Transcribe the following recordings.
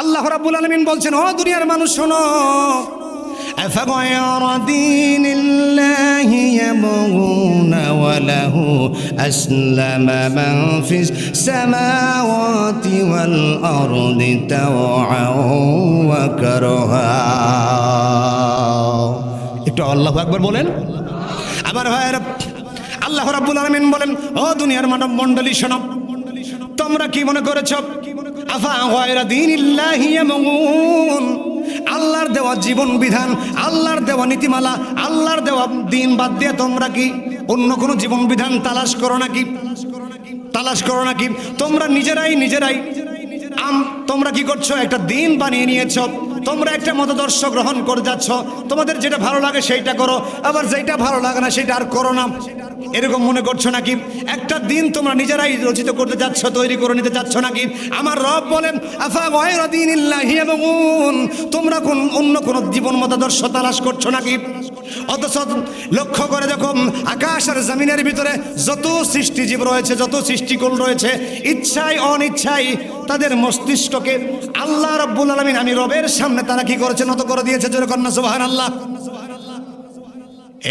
আল্লাহ রাব্বুল আলামিন বলছেন ও দুনিয়ার মানুষ শোনো أفغير دين الله يبغون وله أسلم من في السماوات والأرض طوعا وكرها একটু আল্লাহু আকবার বলেন আবার ভাইয়েরা আল্লাহ রাব্বুল আলামিন বলেন ও দুনিয়ার মানব মণ্ডলী শোনো তোমরা কি মনে করেছ আফা দীনিল্লাহি ইয়ামুন আল্লাহর দেওয়া জীবন বিধান, আল্লাহর দেওয়া নীতিমালা, আল্লাহর দেওয়া দিন বাদ দিয়ে তোমরা কি অন্য কোনো জীবন বিধান তালাশ করো নাকি? তালাশ করো নাকি? তোমরা নিজেরাই নিজেরাই। আম, তোমরা কি করছ? একটা দিন বানিয়ে নিয়েছ। তোমরা একটা মতদর্শ গ্রহণ করে যাচ্ছ। তোমাদের যেটা ভালো লাগে সেইটা করো। আবার যেটা ভালো লাগে না সেটা আর করো না। এরকম মনে করছ নাকি? একটা দিন তোমরা নিজেরাই রচিত করতে যাচ্ছ, তৈরি করে নিতে যাচ্ছ নাকি? আমার রব বলেন তোমরা কোন অন্য কোন জীবন মতদর্শ তালাশ করছ নাকি? অথচ লক্ষ্য করে দেখো, আকাশ আর জমিনের ভিতরে যত সৃষ্টিজীব রয়েছে, যত সৃষ্টিকুল রয়েছে, ইচ্ছায় অনিচ্ছায় তাদের মস্তিষ্ককে আল্লাহ রব্বুল আলমিন, আমি রবের সামনে তারা কি করেছে? নত করে দিয়েছে জোরে কন্যা সুবাহান আল্লাহ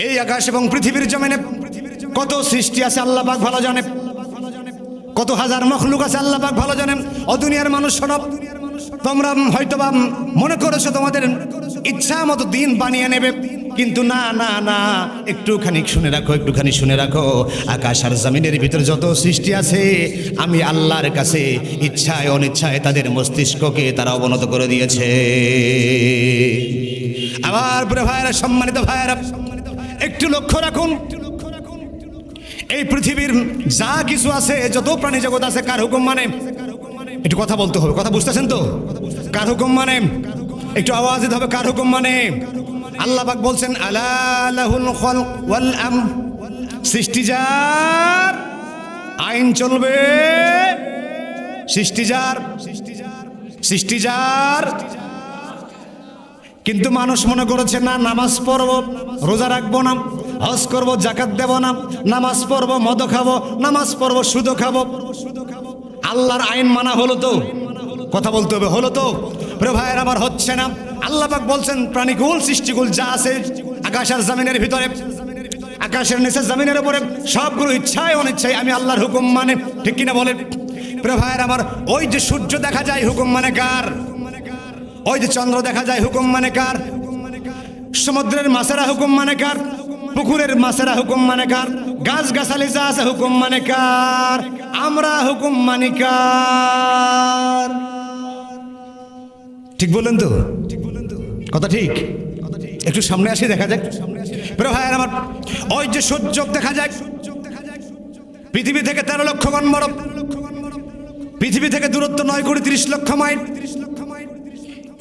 এই আকাশ এবং পৃথিবীর জমিনে কত সৃষ্টি আছে আল্লাহ পাক ভালো জানে। কত হাজার মখলুক আছে আল্লাহ পাক ভালো জানেন। অদুনিয়ার মানুষ সরব তোমরা হয়তো বা মনে করেছ তোমাদের ইচ্ছা মতো দিন বানিয়ে নেবে, কিন্তু না না না, একটুখানি শুনে রাখো, একটুখানি শুনে রাখো। আকাশ আর জমিনের ভিতরে যত সৃষ্টি আছে, আমি আল্লাহর কাছে ইচ্ছায় অনিচ্ছায় তাদের মস্তিষ্ককে তারা অবনত করে দিয়েছে। আবার প্রিয় ভাইয়েরা, সম্মানিত ভাইয়েরা, একটু লক্ষ্য রাখুন। এই পৃথিবীর যা কিছু আছে, যত প্রাণী জগৎ আছে, কার হুকুম মানে? একটু কথা বলতে হবে, কথা বুঝতেছেন তো? কার হুকুম মানে? একটু আওয়াজ দিতে হবে, কার হুকুম মানে? আল্লাহ পাক বলছেন আলাহুল খলক ওয়াল আম সৃষ্টি যার, আইন চলবে। সৃষ্টি যার সৃষ্টি যার। কিন্তু মানুষ মনে করেছে, না, নামাজ পড়ব, রোজা রাখব না। হজ করব, জাকাত দেব না, নামাজ পড়ব, মদ খাব, নামাজ পড়ব, সুদ খাব। আল্লাহর আইন মানা হলো তো। কথা বলতে হবে, হলো তো। ভাইয়ের, আমার হচ্ছে না। আল্লাহ পাক বলছেন, প্রাণীকুল, সৃষ্টিকুল যা আছে, আকাশ আর জামিনের ভিতরে, আকাশের নিচে জামিনের উপরে, সবগুলো ইচ্ছায় অনিচ্ছায় আমি আল্লাহর হুকুম মানে। ঠিক কিনা প্রিয় ভাইয়ের, আমার ওই যে সূর্য দেখা যায়, হুকুম মানে কার? ওই যে চন্দ্র দেখা যায়, হুকুম মানে কার? সমুদ্রের মাছেরা হুকুম মানে কার? পুকুরের মাছেরা হুকুম মানে কার? গাছ গাছালি যা আছে হুকুম মানে কার? আমরা হুকুম মানে কার? ঠিক বললেন তো? কথা ঠিক? একটু সামনে আসি, দেখা যাক। ভাইয়ের আমার ওই যে সূর্য দেখা যায় পৃথিবী থেকে তেরো লক্ষ গণ বড় পৃথিবী থেকে দূরত্ব নয় কোটি তিরিশ লক্ষ মাইল।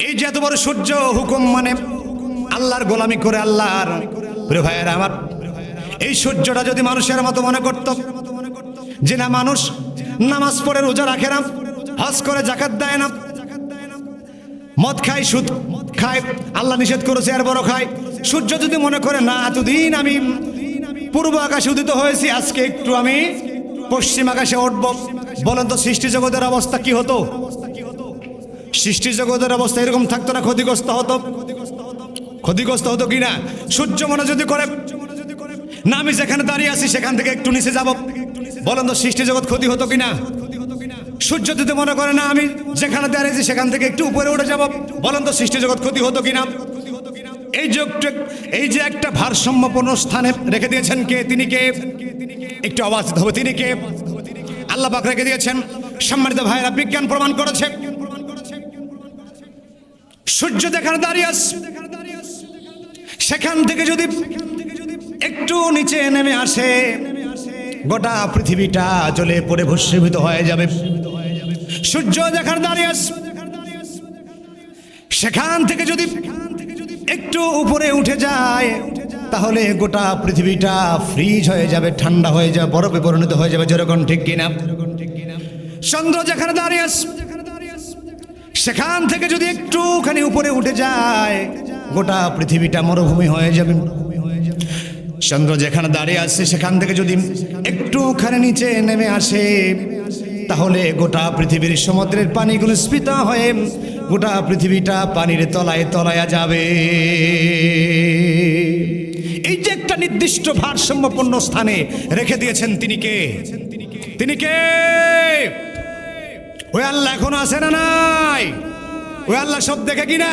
এই যে এত বড় সূর্য, হুকুম মানে আল্লাহর গোলামি করে আল্লাহর প্রিয় ভাইয়েরা আমার, এই সূর্যটা যদি মানুষের মতো মনে করত, যে না মানুষ নামাজ পড়ে রোজা রাখে না, হজ করে জাকাত দেয় না, মদ খায়, সুদ খায়, আল্লাহ নিষেধ করেছে আর বড় খায়। সূর্য যদি মনে করে, না, এতদিন আমি পূর্ব আকাশে উদিত হয়েছি, আজকে একটু আমি পশ্চিম আকাশে উঠব। বলেন তো, সৃষ্টি জগতের অবস্থা কি হতো? সৃষ্টি জগতের অবস্থা এরকম থাকতো না, ক্ষতিগ্রস্ত হতো। ক্ষতিগ্রস্ত হতো কিনা? সূর্য মনে যদি করে, না, আমি যেখানে দাঁড়িয়ে আছি সেখান থেকে একটু নিচে যাব। বলেন তো, সৃষ্টি জগৎ ক্ষতি হতো কিনা? সূর্য যদি মনে করে, না, আমি যেখানে দাঁড়িয়েছি সেখান থেকে একটু উপরে উঠে যাব। বলেন তো, সৃষ্টি জগৎ ক্ষতি হতো কিনা? এই যে এই যে একটা ভারসাম্যপূর্ণ স্থানে রেখে দিয়েছেন কে? তিনি কে? একটু আওয়াজ হবে, তিনি কে? আল্লাহ পাক রেখে দিয়েছেন। সম্মানিত ভাইরা বিজ্ঞান প্রমাণ করেছে। সূর্য যেখানে দাঁড়িয়ে আছে সেখান থেকে যদি একটু নিচে নেমে আসে, গোটা পৃথিবীটা জ্বলে পড়ে ভস্মীভূত হয়ে যাবে। সূর্য যেখানে দাঁড়িয়ে সেখান থেকে যদি একটু উপরে উঠে যায়, তাহলে গোটা পৃথিবীটা ফ্রিজ হয়ে যাবে, ঠান্ডা হয়ে যাবে, বরফে পরিণত হয়ে যাবে, যেরকম ঠিক কিনা। চন্দ্র যেখানে দাঁড়িয়ে সেখান থেকে যদি একটুখানি উপরে উঠে যায় গোটা পৃথিবীটা মরুভূমি হয়ে যাবে। চন্দ্র যেখানে দাঁড়িয়ে আছে, সেখান থেকে যদি একটুখানি নিচে নেমে আসে, তাহলে গোটা পৃথিবীর সমুদ্রের পানিগুলো স্ফীত হয়ে গোটা পৃথিবীটা পানির তলায় তলায়া যাবে। এই যে একটা নির্দিষ্ট ভারসাম্যপূর্ণ স্থানে রেখে দিয়েছেন তিনি কে? তিনি কে? ওই আল্লাহ এখনও আছে না নাই? ওই আল্লাহ সব দেখে কিনা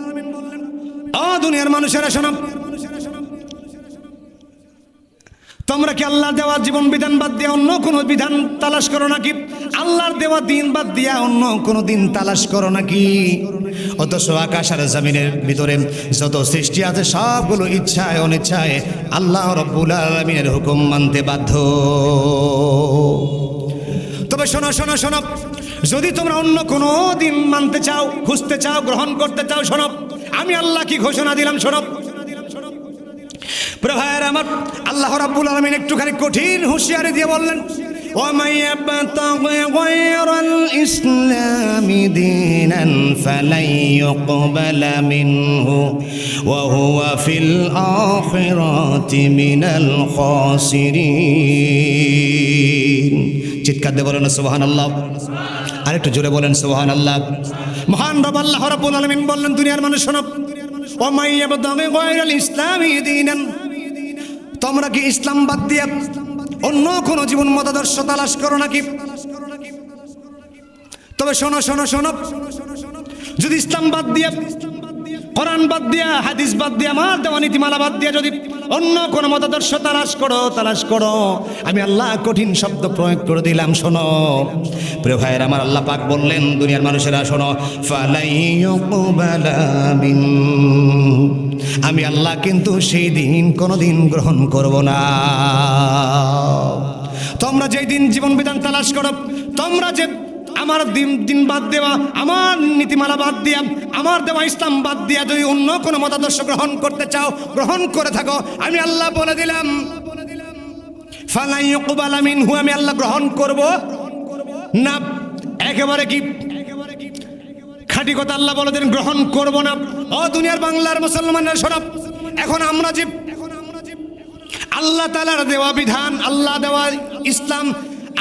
ও দুনিয়ার মানুষেরা শোনো। তোমরা কি আল্লাহ দেওয়া জীবন বিধান বাদ দিয়ে অন্য কোনো বিধান তালাশ করো নাকি? আল্লাহর দেওয়া দিন বাদ দিয়া অন্য কোনো দিন তালাশ করো নাকি? অথচ আকাশ আর জমিনের ভিতরে যত সৃষ্টি আছে, সবগুলো ইচ্ছায় অনিচ্ছায় আল্লাহ রব্বুল আলমিনের হুকুম মানতে বাধ্য। তবে শোনো শোনো শোনো। যদি তোমরা অন্য কোনো দিন মানতে চাও, খুঁজতে চাও, গ্রহণ করতে চাও, শোনো। আমি আল্লাহ কি ঘোষণা দিলাম শোনো প্রভায়ের আমার আল্লাহ রাব্বুল আলমিন একটুখানি কঠিন হুঁশিয়ারি দিয়ে বললেন ومن يبتغي غير الإسلام دينا فلن يقبل منه وهو في الآخرة من الخاسرين চিৎকার দিয়ে বলেন সুবহান আল্লাহ আরেকটু জোরে বলেন সুবহান আল্লাহ মহান রব আল্লাহ রাব্বুল আলামিন বললেন, দুনিয়ার মানুষ শোনো, ওমাই ইয়াবতাগি গায়রাল ইসলামি দীনান। তোমরা কি ইসলাম বাদ দিয়ে অন্য কোনো জীবন মতাদর্শ তালাশ করো নাকি? তবে শোনো শোনো শোনো, যদি ইসলাম বাদ দিয়ে, কোরআন বাদ দিয়া, হাদিস বাদ দিয়ে, আমার দেওয়া নীতিমালা বাদ দিয়ে যদি অন্য কোনো মতাদর্শ তালাশ করো তালাশ করো। আমি আল্লাহ কঠিন শব্দ প্রয়োগ করে দিলাম, শোনো। প্রিয় ভাইয়ের, আমার আল্লাহ পাক বললেন, দুনিয়ার মানুষেরা, শোনো আমি আল্লাহ কিন্তু সেই দিন কোনোদিন গ্রহণ করব না। তোমরা যেই দিন জীবন বিধান তালাশ করো, তোমরা যে আমার দিন দিন বাদ দেওয়া, আমার নীতিমালা বাদ দিয়া, আমার দেওয়া ইসলাম বাদ দিয়া যদি অন্য কোনো মতাদর্শ গ্রহণ করতে চাও, গ্রহণ করে থাকো। আমি আল্লাহ বলে দিলাম। ফালাই ইউকবালা মিনহু, আমি আল্লাহ গ্রহণ করব। না, একেবারে কি? খাঁটি কথা আল্লাহ বলে দেন গ্রহণ করব না। ও দুনিয়ার বাংলার মুসলমানের সরব, এখন আমরা যে আল্লাহ তালার দেওয়া বিধান, আল্লাহ দেওয়া ইসলাম,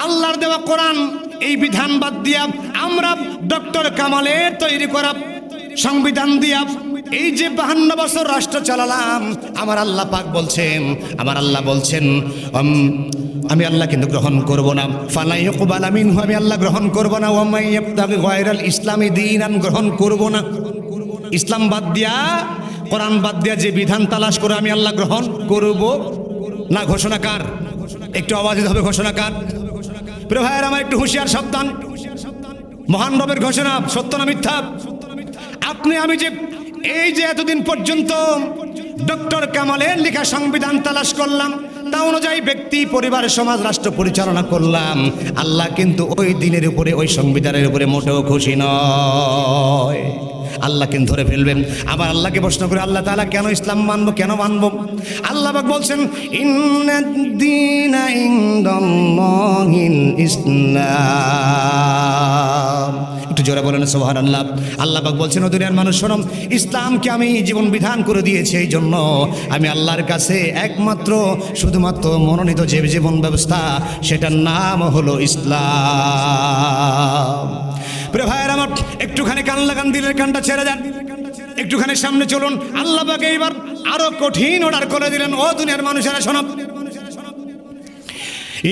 আল্লাহর দেওয়া কোরআন এই বিধান বাদ দিয়া আমরা ডক্টর কামালের তৈরি করা সংবিধান দিয়া এই যে বাহান্ন বছর রাষ্ট্র চালালাম, আমার আল্লাহ পাক বলছেন, আমার আল্লাহ বলছেন আমি আল্লাহ কিন্তু গ্রহণ করব না। ফালাই কুবাল আমিন আমি আল্লাহ গ্রহণ করব না। ওমাই ইবতাগি গায়রাল ইসলামী দিন আমি গ্রহণ করব না। ইসলাম বাদ দিয়া, কোরআন বাদ দিয়া যে বিধান তালাশ করে আমি আল্লাহ গ্রহণ করব না, ঘোষণা কার? একটু আওয়াজ হবে, ঘোষণা কার? প্রিয় ভাইয়ের, আমার একটু হুঁশিয়ার সাবধান। মহান রবের ঘোষণা, সত্য না মিথ্যা? আপনি, আমি যে এই যে এতদিন পর্যন্ত ডক্টর কামালের লেখা সংবিধান তালাশ করলাম, তা অনুযায়ী ব্যক্তি, পরিবার, সমাজ, রাষ্ট্র পরিচালনা করলাম। আল্লাহ কিন্তু ওই দিনের উপরে, ওই সংবিধানের উপরে মোটেও খুশি নয়। আল্লাহ কিন্তু ধরে ফেলবেন। আবার আল্লাহকে প্রশ্ন করে আল্লাহ তাআলা কেন ইসলাম মানব, কেন মানব? আল্লাহ পাক বলছেন ইসলাম। একটু জোরে বলেন সোহান আল্লাহ আল্লাহ বলছেন, ও দুনিয়ার মানুষ শোনম ইসলামকে আমি জীবন বিধান করে দিয়েছি এই জন্য। আমি আল্লাহর কাছে একমাত্র, শুধুমাত্র মনোনীত যে জীবন ব্যবস্থা, সেটার নাম হলো ইসলাম। প্রিয় ভাইয়ের আমার একটুখানি কান লাগান দিলের কানটা ছেড়ে যান একটুখানি সামনে চলুন আল্লাহ পাকে এবার আরো কঠিন অর্ডার করে দিলেন ও দুনিয়ার মানুষেরা শোনব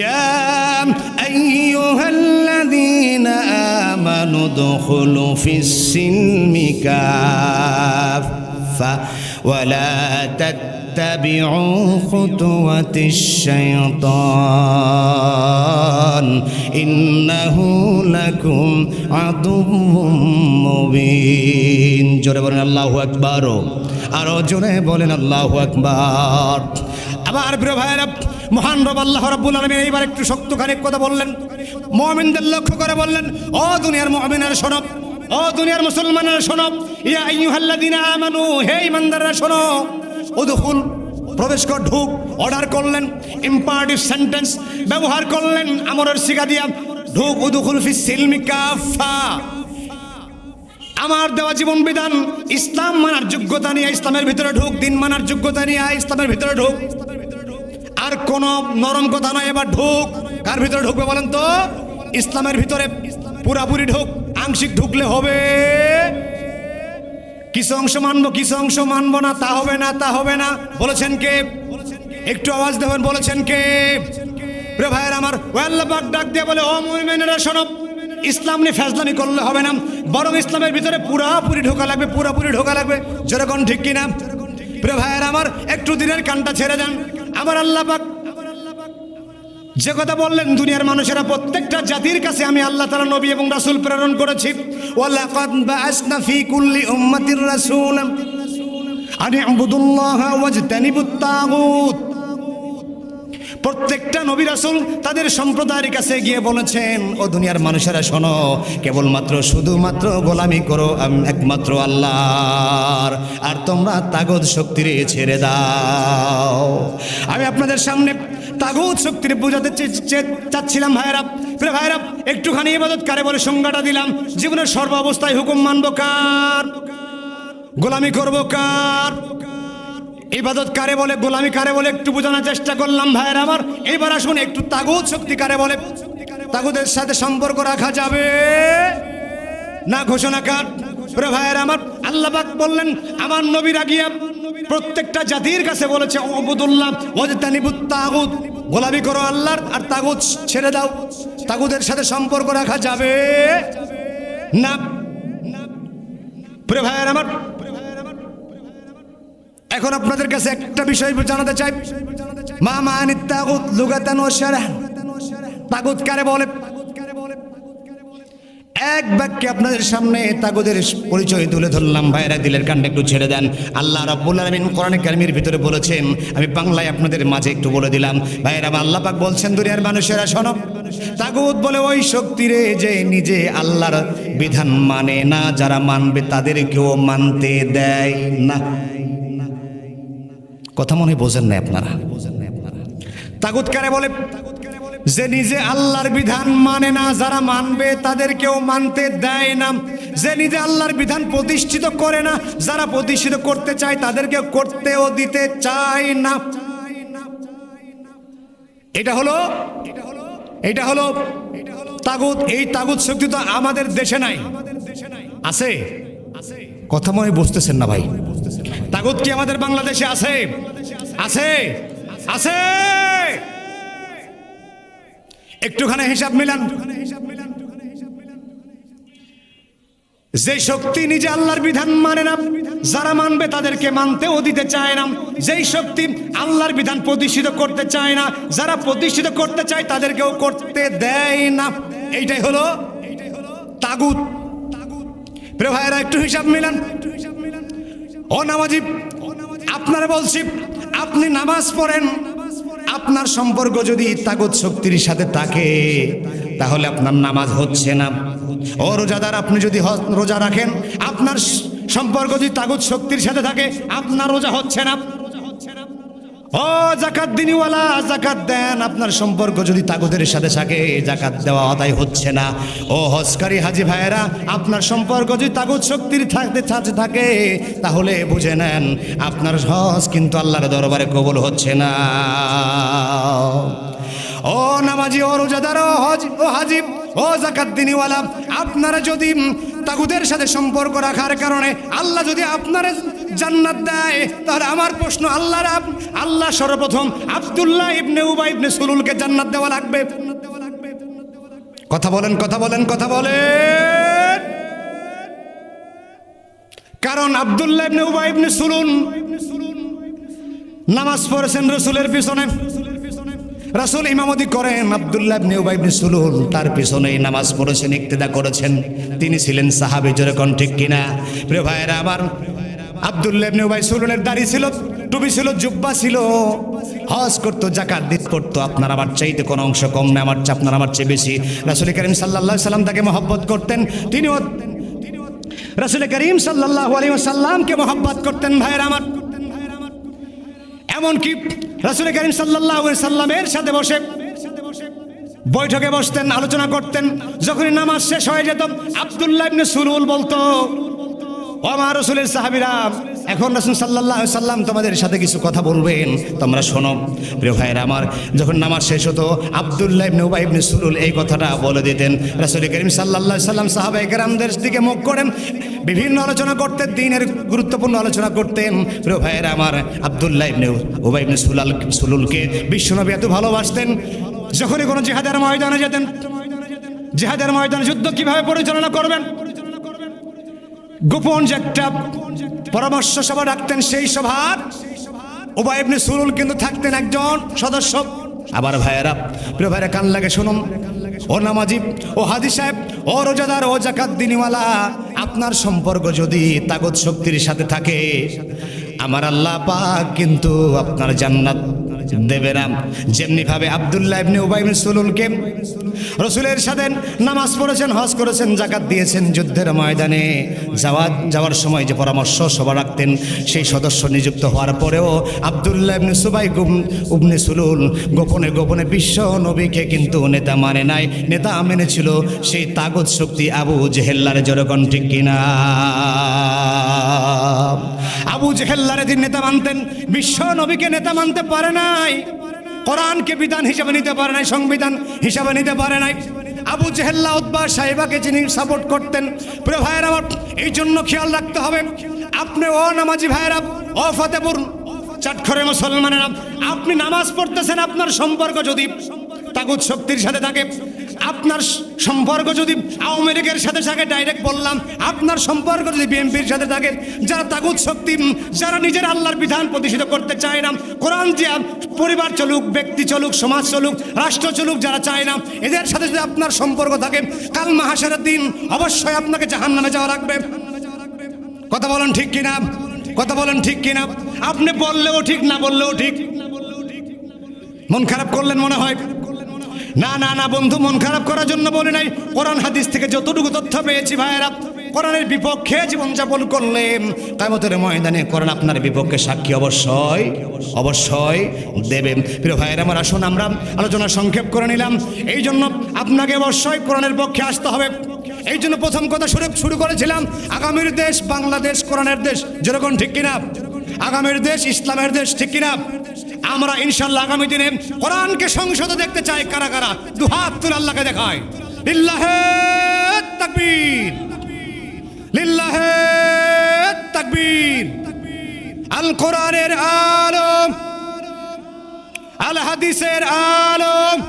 يا أيها الذين آمنوا ادخلوا في السلم كافة ولا تتبعوا خطوة الشيطان إنه لكم عدو مبين জোরে বলেন আল্লাহু আকবার আরো জোরে বলেন আল্লাহু আকবার আবার প্রিয় ভাইরা মহান রব আল্লাহ রাব্বুল আলামিন এইবার একটু শক্ত খানিক কথা বললেন মুমিনদের লক্ষ্য করে বললেন ও দুনিয়ার মুমিনের শোনো ও দুনিয়ার মুসলমানেরা শোনো ইয়া আইয়ুহাল্লাযীনা আমানু হে ইমানদাররা শোনো উদখুল প্রবেশ কর, ঢুক অর্ডার করলেন ইম্পারেটিভ সেন্টেন্স ব্যবহার করলেন, আমরের শিখা দিয়া, ঢুক উদখুল ফি সিলমি কাফা। আমার দেওয়া জীবন বিধান, ইসলাম মানার যোগ্যতা নিয়ে, ইসলামের ভিতরে ঢুক, দিন মানার যোগ্যতা নিয়ে, ইসলামের ভিতরে ঢুক। আর কোন নরম কথা নয়, এবার ঢুক। কার ভিতরে ঢুকবে বলেন তো? ইসলামের ভিতরে পুরাপুরি ঢুক, আংশিক ঢুকলে হবে। কিছু অংশ মানবো, কিছু অংশ মানবো না, তা হবে না, তা হবে না। বলেছেন কে? একটু আওয়াজ দেবেন, বলেছেন কে? রে ভাইয়ের আমার ওয়াল্লাবাক ডাক দিয়ে বলে, ও মুমিনেরা শোনো ইসলাম নিয়ে ফেসলামি করলে হবে না। বরং ইসলামের ভিতরে পুরাপুরি ঢোকা লাগবে, পুরাপুরি ঢোকা লাগবে। যেরকম ঠিক কিনা? প্রিয় ভাইয়ের আমার, একটু দিনের কানটা ছেড়ে দেন। আমার আল্লাহ যে কথা বললেন দুনিয়ার মানুষেরা, প্রত্যেকটা জাতির কাছে আমি আল্লাহ তাআলা, নবী এবং রাসুল প্রেরণ করেছি। প্রত্যেকটা নবী রাসুল তাদের সম্প্রদায়ের কাছে গিয়ে বলেছেন, ও দুনিয়ার মানুষেরা, শোনো, কেবলমাত্র, শুধুমাত্র গোলামি করো একমাত্র আল্লাহর। আর তোমরা তাগদ শক্তিরে ছেড়ে দাও। আমি আপনাদের সামনে তাগদ শক্তিরে বোঝাতে চাচ্ছিলাম ভাইরা প্রিয় ভাইরা একটুখানি ইবাদত কারে বলে সংজ্ঞাটা দিলাম। জীবনের সর্ব অবস্থায় হুকুম মানব কার? গোলামি করব কার? ইবাদত কারে বলে, গোলামি কারে বলে একটু বোঝানোর চেষ্টা করলাম ভাইয়ের আমার। এবার আসুন একটু তাগুদ শক্তি কারে বলে তাগুদের সাথে সম্পর্ক রাখা যাবে। না ঘোষণা কার? ভাইয়ের আমার, আল্লাহ পাক বললেন, আমার নবীরা গিয়া প্রত্যেকটা জাতির কাছে বলেছে অবুদুল্লাহ ওয়াজতানিবুত তাগুদ গোলামি করো আল্লাহর, আর তাগুদ ছেড়ে দাও তাগুদের সাথে সম্পর্ক রাখা যাবে না। প্রিয় ভাইয়ের আমার, এখন আপনাদের কাছে একটা বিষয় জানাতে চাই। মা মানি তাগুত লুগাতান ও শারাহ তাগুত কারে বলে? এক বাক্যে আপনাদের সামনে তাগুদের পরিচয় তুলে ধরলাম। ভাইরা দিলের কান্ডে একটু ছেড়ে দেন। আল্লাহ রাব্বুল আলামিন কোরআনে কারিমের ভিতরে বলেছেন, আমি বাংলায় আপনাদের মাঝে একটু বলে দিলাম। ভাইরা আল্লাহ পাক বলছেন, দুনিয়ার মানুষেরা শোনো, তাগুত বলে, ওই শক্তিরে যে নিজে আল্লাহর বিধান মানে না, যারা মানবে তাদেরকেও মানতে দেয় না। কথা মনে হয় বোঝেন না আপনারা? তাগুত কারে বলে? যে নিজে আল্লাহর বিধান মানে না, যারা মানবে তাদেরকেও মানতে দেয় না। যে নিজে আল্লাহর বিধান প্রতিষ্ঠিত করে না, যারা প্রতিষ্ঠিত করতে চায় তাদেরকে করতেও দিতে চায় না। এটা হলো এটা হলো তাগুত। এই তাগুত শক্তি তো আমাদের দেশে নাই। আছে? কথা মনে বুঝতেছেন না ভাই। তাগুত কি আমাদের বাংলাদেশে আছে? আছে? আছে? একটুখানি হিসাব মিলান। যে শক্তি নিজে আল্লাহর বিধান মানে না, যারা মানবে তাদেরকে মানতেও দিতে চায় না। যেই শক্তি আল্লাহর বিধান প্রতিষ্ঠিত করতে চায় না, যারা প্রতিষ্ঠিত করতে চায় তাদেরকেও করতে দেয় না। এইটাই হলো তাগুত। প্রিয় ভাইয়েরা, একটু হিসাব মিলান। ও নামাজি, আপনারা বলছি, আপনি নামাজ পড়েন আপনার সম্পর্ক যদি তাগত শক্তির সাথে থাকে, তাহলে আপনার নামাজ হচ্ছে না। ও রোজাদার, আপনি যদি রোজা রাখেন, আপনার সম্পর্ক যদি তাগত শক্তির সাথে থাকে, আপনার রোজা হচ্ছে না। ও জাকাত দিনিওয়ালা, জাকাত দেন। আপনার সম্পর্ক যদি তাগুদের সাথে থাকে, জাকাত দেওয়া আদায় হচ্ছে না। ও হজকারী হাজি ভাইয়েরা, আপনার সম্পর্ক যদি তাগুদ শক্তির থাকতে সাথে থাকে, তাহলে বুঝে নেন, আপনার হজ কিন্তু আল্লাহর দরবারে কবল হচ্ছে না। ও নামাজি, ও রোজাদার, ও হজ, ও হাজিব, ও জাকাত দিনিওয়ালা, আপনারা যদি তাগুদের সাথে সম্পর্ক রাখার কারণে আল্লাহ যদি আপনারা জান্নাত দেয়, তাহলে আমার প্রশ্ন আল্লাহ আল্লাহ সর্বপ্রথম আব্দুল্লাহ ইবনে উবা ইবনে সুলুলকে জান্নাত দেওয়া লাগবে। কথা বলেন কথা বলেন কথা বলেন। কারণ আব্দুল্লাহ ইবনে উবা ইবনে সুলুন নামাজ পড়েছেন রসুলের পিছনে। রাসূল ইমামতি করেন আব্দুল্লাহ ইবনে উবাই সুলুল। তার পিছনেই নামাজ পড়েছেন, ইক্তেদা করেছেন। তিনি ছিলেন সাহাবী যেরকম ঠিক কিনা? প্রিয় ভাইয়েরা আমার, আব্দুল্লাহ ইবনে উবাই সুলুলের দাড়ি ছিল, টুপি ছিল, জুব্বা ছিল। হজ করতো, জাকাত দিত করতো আপনার আমার চাইতে কোনো অংশ কম না, আমার চেয়ে আপনার আমার চেয়ে বেশি। রাসূল করিম সাল্লাল্লাহু সাল্লাম তাকে মহব্বত করতেন। তিনিও, রসুল করিম সাল্লাহ আলী সাল্লামকে মোহাব্বত করতেন। ভাইয়ের আমার এমনকি রাসুল করিম সাল্লাহ সাল্লামের সাথে বসে বৈঠকে বসতেন, আলোচনা করতেন। যখনই নামাজ শেষ হয়ে যেত, আবদুল্লাহ ইবনে বলতো আমার রসুলের সাহাবিরা এখন রসুল সাল্লাহ সাল্লাম তোমাদের সাথে কিছু কথা বলবেন। তোমরা শোনো, প্রিয় ভাইয়েরা আমার, যখন নামাজ শেষ হতো, আবদুল্লাহ ইবনে উবাই ইবনে সুরুল এই কথাটা বলে দিতেন। রসুল করিম সাল্লাহ সাল্লাম সাহাবাই কেরামদের দিকে মুখ করেন, বিভিন্ন আলোচনা করতেন, দিনের গুরুত্বপূর্ণ আলোচনা করতেন। প্রিয় ভাইয়েরা আমার, আবদুল্লাহ ইবনে উবাই ইবনে সুলাল, সুলুলকে বিশ্বনবী এত ভালোবাসতেন, যখনই কোনো জিহাদের ময়দানে যেতেন, জিহাদের ময়দানে যুদ্ধ কীভাবে পরিচালনা করবেন গোপন যে একটা পরামর্শ সভা ডাকতেন সেই সভার ওবাই ইবনে সুরুল কিন্তু থাকতেন একজন সদস্য। আবার ভাইয়েরা, প্রিয় ভাইরা কান লাগে শুনুন। ও নামাজি, ও হাজি সাহেব, ও রোজাদার, ও জাকাত দিনিওয়ালা, আপনার সম্পর্ক যদি তাগত শক্তির সাথে থাকে, আমার আল্লাহ পাক কিন্তু আপনার জান্নাত দেবে না যেমনি ভাবে আবদুল্লাহ ইবনে উবাই ইবনে সুলুলকে রসুলের সাথে নামাজ পড়েছেন, হজ করেছেন, জাকাত দিয়েছেন যুদ্ধের ময়দানে। যাওয়া, যাওয়ার সময় যে পরামর্শ সভা রাখতেন, সেই সদস্য নিযুক্ত হওয়ার পরেও আবদুল্লাহ ইবনে সুবাই গুম উবনে সুলুল গোপনে গোপনে বিশ্ব নবীকে কিন্তু নেতা মানে নাই, নেতা মেনেছিল সেই তাগত শক্তি আবু জেহেল্লার জনগণ, ঠিক কিনা? আবু জেহেল্লারে তিনি নেতা মানতেন। বিশ্ব নবীকে নেতা মানতে পারে নাই। কোরআনকে বিধান হিসাবে নিতে পারে নাই, সংবিধান হিসাবে নিতে পারে নাই। আবু জেহেল্লা উদ্বা সাহেবাকে যিনি সাপোর্ট করতেন, প্রিয় ভাইয়ের আমার, এই জন্য খেয়াল রাখতে হবে, আপনি ও নামাজি ভাইয়েরা ও ফতেপুর চাটখরে মুসলমানেরা, আপনি নামাজ পড়তেছেন, আপনার সম্পর্ক যদি তাগুত শক্তির সাথে থাকে আপনার সম্পর্ক যদি আওয়ামী লীগের সাথে থাকে ডাইরেক্ট বললাম, আপনার সম্পর্ক যদি বিএনপির সাথে থাকে, যারা তাগুত শক্তি যারা নিজের আল্লাহর বিধান প্রতিষ্ঠিত করতে চায় না, কোরআন যে পরিবার চলুক, ব্যক্তি চলুক, সমাজ চলুক, রাষ্ট্র চলুক, যারা চায় না, এদের সাথে যদি আপনার সম্পর্ক থাকে, কাল মাহাসারের দিন অবশ্যই আপনাকে জাহান নামে যাওয়া রাখবে কথা বলেন ঠিক কিনা? কথা বলেন ঠিক কিনা? আপনি বললেও ঠিক, না বললেও ঠিক। মন খারাপ করলেন মনে হয়? না না না, বন্ধু, মন খারাপ করার জন্য বলি নাই। কোরআন হাদিস থেকে যতটুকু তথ্য পেয়েছি ভাইয়েরা, কোরআনের বিপক্ষে জীবনযাপন করলেন কামতের ময়দানে কোরআন আপনার বিপক্ষে সাক্ষী অবশ্যই অবশ্যই দেবেন প্রিয় ভাইয়েরা, আমার আসুন, আমরা আলোচনা সংক্ষেপ করে নিলাম। এই জন্য আপনাকে অবশ্যই কোরআনের পক্ষে আসতে হবে। এই জন্য প্রথম কথা শুরু শুরু করেছিলাম, আগামীর দেশ বাংলাদেশ, কোরআনের দেশ। যেরকম ঠিক কিনা? আগামীর দেশ, ইসলামের দেশ ঠিক কিনা? আমরা ইনশাল্লাহ আগামী দিনে কোরআনকে সংসদে দেখতে চাই কারা কারা? দু হাত তুলে আল্লাহকে দেখায়। লিল্লাহে তাকবীর। লিল্লাহে তাকবীর। আল কোরআনের আলম। আল হাদিসের আলম।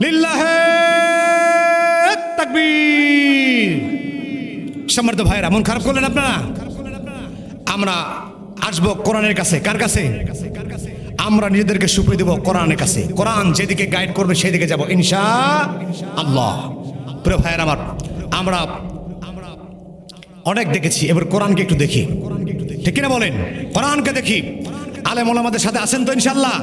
লিল্লাহে তাকবীর। সম্মানিত ভাইরা মন খারাপ করলেন আপনারা? আমরা আসব কোরআনের কাছে, কার কাছে? আমরা নিজেদেরকে সুপ্রি দেবো কোরআনের কাছে। কোরআন যেদিকে গাইড করবে, সেদিকে যাব ইনশা আল্লাহ প্রিয় ভাইয়ের আমার, আমরা অনেক দেখেছি, এবার কোরআনকে একটু দেখি। ঠিক কিনা বলেন? কোরআনকে দেখি। আলেম ওলামাদের সাথে আছেন তো ইনশাল্লাহ